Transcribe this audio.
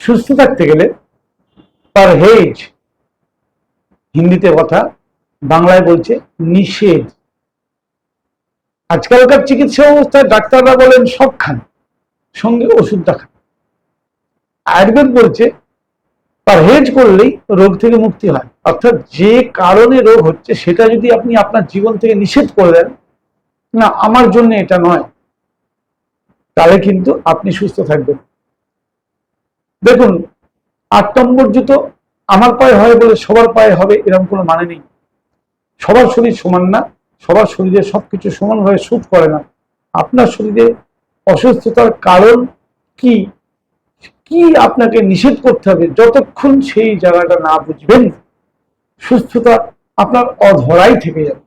সুস্থ থাকতে গেলে পার হেজ, হিন্দিতে কথা, বাংলায় বলছে নিষেধ। আজকালকার চিকিৎসা অবস্থায় ডাক্তাররা বলেন সব খান সঙ্গে ওষুধটা খান আয়ুর্বেদ বলছে পারহেজ করলেই রোগ থেকে মুক্তি হয়। অর্থাৎ যে কারণে রোগ হচ্ছে সেটা যদি আপনি আপনার জীবন থেকে নিষেধ করে দেন, না, আমার জন্য এটা নয়। তাহলে কিন্তু আপনি সুস্থ থাকবেন। দেখুন, আট নম্বর জুতো আমার পায়ে হয় বলে সবার পায়ে হবে এরকম কোনো মানে নেই। সবার শরীর সমান না, সবার শরীরে সব কিছু সমানভাবে সুট করে না। আপনার শরীরে অসুস্থতার কারণ কি? কি আপনাকে নিষেধ করতে হবে? যতক্ষণ সেই জায়গাটা না বুঝবেন, সুস্থতা আপনার অধরাই থেকে যাবে।